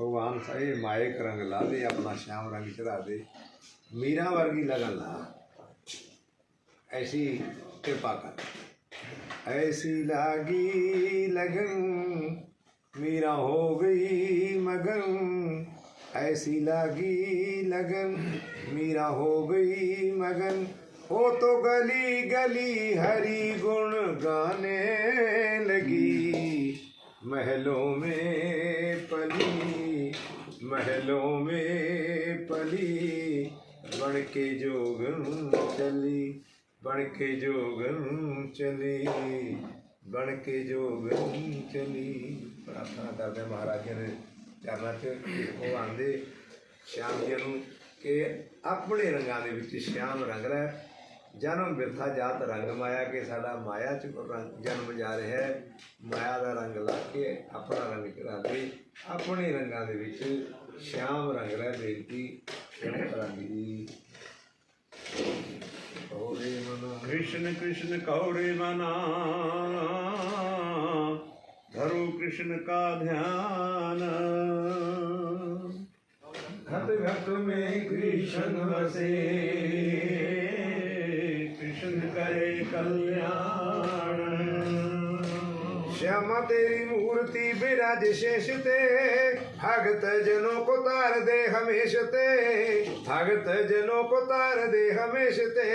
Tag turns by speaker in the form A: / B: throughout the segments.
A: भगवान सारे मायक रंग ला दे अपना श्याम रंग चढ़ा दे। मीरा वर्गी लगन ला। ऐसी कृपा कर। ऐसी लागी लगन, मीरा हो गई मगन। ऐसी लागी लगन, मीरा हो गई मगन। हो तो गली गली हरी गुण गाने लगी। महलों में महलों में पली बन के जोगन चली बन के जोगन चली बन के जोगन चली प्रार्थना करते महाराज जी ने ਚਰਨਾਂ 'ਚ ਉਹ ਆਂਦੇ ਸ਼ਾਮ ਜੀ ਨੂੰ ਕਿ ਆਪਣੇ ਰੰਗਾਂ ਦੇ ਵਿੱਚ ਸ਼ਾਮ ਰੰਗ ਰਿਹਾ ਜਨਮ ਬਿਰਥਾ ਜਾਤ ਰੰਗ ਮਾਇਆ ਕੇ ਸਾਡਾ ਮਾਇਆ ਚ ਜਨਮ ਜਾ ਰਿਹਾ ਹੈ। ਮਾਇਆ ਦਾ ਰੰਗ ਲਾ ਕੇ ਆਪਣਾ ਰੰਗ ਚੜਾ ਦੇ ਆਪਣੇ ਰੰਗਾਂ ਦੇ ਵਿੱਚ ਸ਼ਾਮ ਰੰਗ ਲੈ ਬੇਨਤੀ ਕਰਾਂਗੀ ਕੌਰੇ ਮਨਾ।
B: ਕ੍ਰਿਸ਼ਨ ਕ੍ਰਿਸ਼ਨ ਕੌਰੇ ਮਨਾ। ਧਰੋ
A: ਕ੍ਰਿਸ਼ਨ ਕਾ ਧਿਆਨ। ਹਰ ਭਗਤ
B: ਮੇ ਕ੍ਰਿਸ਼ਨ ਵਸੇ।
A: श्यामा तेरी मूर्ति विराज शेष ते भगत जनों को तार दे हमेश ते भगत जनों को तार दे हमेश ते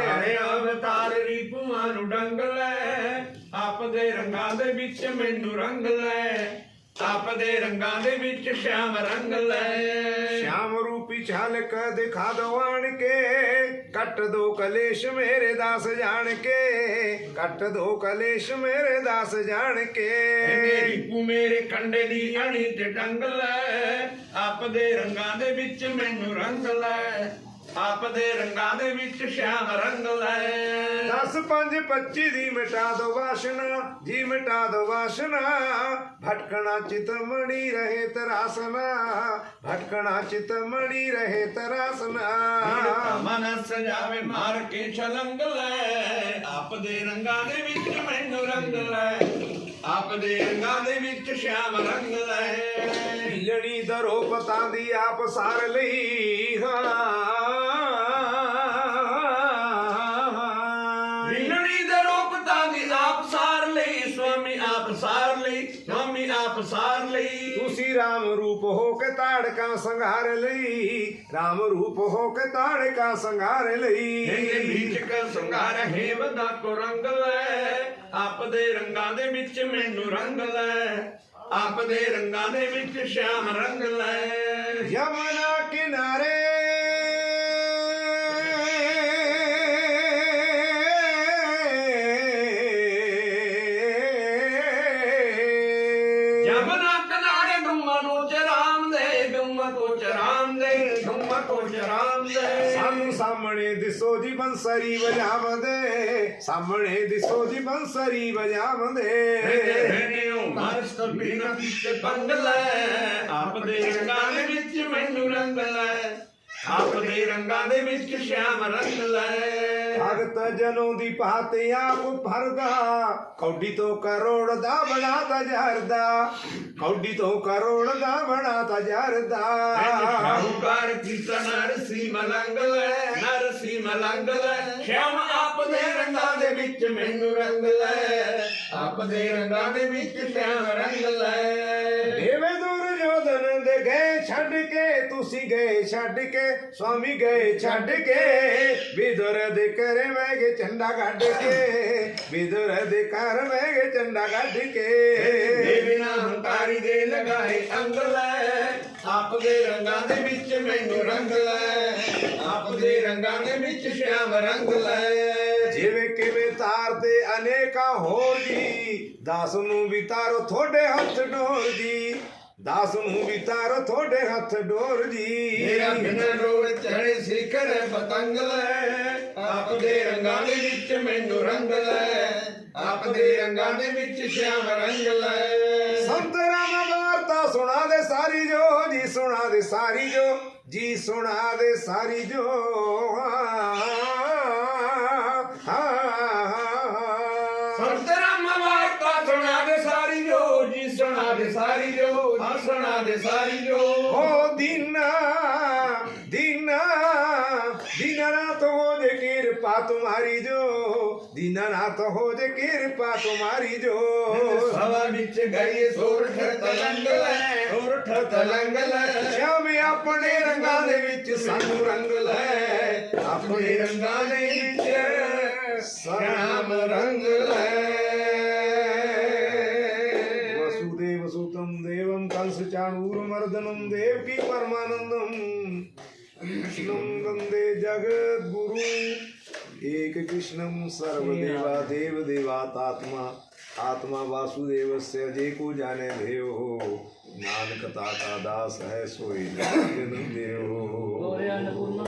B: ਸਾਰੇ ਅਵਤਾਰ ਰੀਪੂਆਂ ਨੂੰ ਡੰਗ ਲੈ ਆਪਦੇ ਰੰਗਾਂ ਦੇ ਵਿੱਚ ਮੈਨੂੰ ਰੰਗ ਲੈ ਆਪ ਦੇ ਰੰਗਾਂ ਦੇ ਵਿੱਚ ਸ਼ਾਮ ਰੰਗ ਲੈ।
A: ਸ਼ਾਮ ਰੂਪੀ ਛਲਕ ਦਿਖਾ ਦੋ ਕੇ ਕੱਟ ਦੋ ਕਲੇਸ਼ ਮੇਰੇ ਦਾਸ ਜਾਣ ਕੇ ਕੱਟ ਦੋ ਕਲੇਸ਼ ਮੇਰੇ ਦਾਸ ਜਾਣ ਕੇ
B: ਮੇਰੀ ਪੂ ਮੇਰੇ ਕੰਡੇ ਦੀ ਅਣੀ ਤੇ ਡੰਗ ਲੈ ਆਪ ਦੇ ਰੰਗਾਂ ਦੇ ਵਿੱਚ ਮੈਨੂੰ ਰੰਗ ਲੈ। ਆਪਦੇ ਰੰਗਾਂ ਦੇ ਵਿੱਚ ਸ਼ਾਮ ਰੰਗ ਲੈ।
A: 10 5 25 ਦੀ ਮਿਟਾ ਦੋ ਵਾਸ਼ਨਾ ਜੀ ਮਿਟਾ ਦੋ ਵਾਸ਼ਨਾ। ਭਟਕਣਾ ਚਿਤ ਮਣੀ ਰਹੇ ਤਰਾਸਨਾ ਭਟਕਣਾ ਚਿਤ ਮਣੀ ਰਹੇ ਤਰਾਸਨਾ।
B: ਮਨ ਸਜਾਵੇ ਮਾਰ ਕੇ ਛਲੰਗ ਲੈ ਆਪਦੇ ਰੰਗਾਂ ਦੇ ਵਿੱਚ ਮੈਨੂੰ ਰੰਗ ਲੈ। ਆਪਦੇ ਰੰਗਾਂ ਦੇ ਵਿੱਚ ਸ਼ਾਮ ਰੰਗ ਲੈ।
A: ਲੜੀ ਦਰੋ ਪਤਾਂ ਦੀ ਆਪ ਸਾਰ ਲਈ
B: ਸੁਆਮੀ ਆਪ ਸਾਰ ਲਈ।
A: ਤੁਸੀਂ ਰਾਮ ਰੂਪ ਹੋ ਕੇ ਤਾੜਕਾਂ ਸੰਘਾਰ ਲਈ। ਰਾਮ ਰੂਪ ਹੋ ਕੇ ਤਾੜਕਾਂ ਸੰਘਾਰ ਲਈ।
B: ਵਿੱਚ ਕ ਸੰਗਾਰ ਹੇਵ ਦਾ ਕੋ ਰੰਗ ਲੈ। ਆਪਦੇ ਰੰਗਾਂ ਦੇ ਵਿੱਚ ਮੈਨੂੰ ਰੰਗ ਲੈ। ਆਪਦੇ ਰੰਗਾਂ ਦੇ ਵਿੱਚ ਸ਼ਾਮ ਰੰਗ ਲੈ।
A: ਯਮਨਾ ਕਿਨਾਰੇ
B: ਦੇ ਦੇ।
A: ਸਾਨੂੰ ਸਾਹਮਣੇ ਦਿਸੋ ਜੀ ਬੰਸਰੀ ਵਜਾਵਦੇ। ਸਾਹਮਣੇ ਦਿਸੋ ਜੀ ਬੰਸਰੀ ਵਜਾਵਦੇ।
B: ਬੰਦ ਲੈ। ਆਪਦੇ ਰੰਗਾਂ ਦੇ ਵਿੱਚ ਮੈਨੂੰ ਰੰਗ ਲੈ। ਆਪਦੇ ਰੰਗਾਂ ਦੇ ਵਿੱਚ ਸ਼ਾਮ ਰੰਗ ਲੈ।
A: ਭਗਤ ਜਨੋਂ ਦੀ ਭਾਤ ਆਪ ਭਰਦਾ ਕੌਡੀ ਤੋਂ ਕਰੋੜ ਦਾ ਬਣਾਤਾ ਜਰਦਾ ਕੌਡੀ ਤੋਂ ਕਰੋੜ ਦਾ ਬਣਾਤਾ ਜਰਦਾ
B: ਸ਼ਾਹੂਕਾਰ ਕੀਤਾ ਨਰਸੀ ਮਲੰਗ ਲੈ ਨਰਸੀ ਮਲੰਗ ਲੈ। ਸ਼ਾਮ ਆਪਦੇ ਰੰਗਾਂ ਦੇ ਵਿੱਚ ਮੈਨੂੰ ਰੰਗ ਲੈ ਆਪਦੇ ਰੰਗਾਂ ਦੇ ਵਿੱਚ ਸ਼ਾਮ ਰੰਗ ਲੈ।
A: ਦੇਵੇ ਦੇ ਛੱਡ ਕੇ ਤੁਸੀਂ ਗਏ ਛੱਡ ਕੇ ਸਵਾਮੀ ਗਏ ਛੱਡ ਕੇ ਵਿਦੁਰ ਦੇ ਘਰ ਮੈਂ ਗਏ ਝੰਡਾ ਕੱਢ ਕੇ। ਵਿਦੁਰ ਦੇ ਘਰ ਮੈਂ ਗਏ ਝੰਡਾ ਕੱਢ
B: ਦੇ
A: ਕੇ
B: ਬਿਨਾ ਹੰਕਾਰੀ ਦੇ ਲਗਾਏ ਅੰਗ ਲੈ। ਆਪਦੇ ਰੰਗਾਂ ਦੇ ਵਿੱਚ ਮੈਨੂੰ ਰੰਗ ਲੈ। ਆਪਦੇ ਰੰਗਾਂ ਦੇ ਵਿੱਚ ਸ਼ਾਮ ਰੰਗ ਲੈ।
A: ਜਿਵੇਂ ਕਿਵੇਂ ਤਾਰ ਤੇ ਅਨੇਕਾਂ ਹੋਰ ਜੀ ਦਾਸ ਨੂੰ ਵੀ ਤਾਰੋ ਤੁਹਾਡੇ ਹੱਥ ਡੋਰ ਜੀ ਦਾਸ ਨੂੰ ਵੀ ਤਾਰੋ ਤੁਹਾਡੇ ਹੱਥ ਡੋਰ ਜੀ।
B: ਮੇਰਾ ਬਿਨਾਂ ਰੋੜ ਚੜੇ ਸਿਖਰ ਪਤੰਗ ਲੈ। ਆਪਦੇ ਰੰਗਾਂ ਦੇ ਵਿੱਚ ਮੈਨੂੰ ਰੰਗ ਲੈ। ਆਪਦੇ ਰੰਗਾਂ ਦੇ ਵਿੱਚ ਸ਼ਾਮ ਰੰਗ ਲੈ।
A: ਸੰਤ ਰਾਮ ਵਾਰਤਾ ਸੁਣਾ ਦੇ ਸਾਰੀ ਜੋ ਜੀ ਸੁਣਾ ਦੇ ਸਾਰੀ ਜੋ ਜੀ ਸੁਣਾ ਦੇ ਸਾਰੀ ਜੋ।
B: ਸੰਤਰਾਮ ਵਾਰਤਾ ಸಾರಿಯೋ ಹಂಸಣಾದೆ ಸಾರಿಯೋ
A: ಓ ದಿನ ದಿನ ದಿನ ರಾತ ಹೋದೆ कृपा तुम्हारी जो दीनानाथ हो जे कृपा तुम्हारी जो हवा बिच गई सोरठ तलंगल सोरठ तलंगल श्याम अपने रंगां दे विच
B: सानू रंगल अपने
A: रंगां दे विच श्याम रंगल देवकी परमानंदम कृष्णम वंदे जगत गुरु एक कृष्णम सर्वदेवा देव देवात्मा आत्मा वासुदेव से अजय को जाने देव हो नानकता का दास है सोई जन देव हो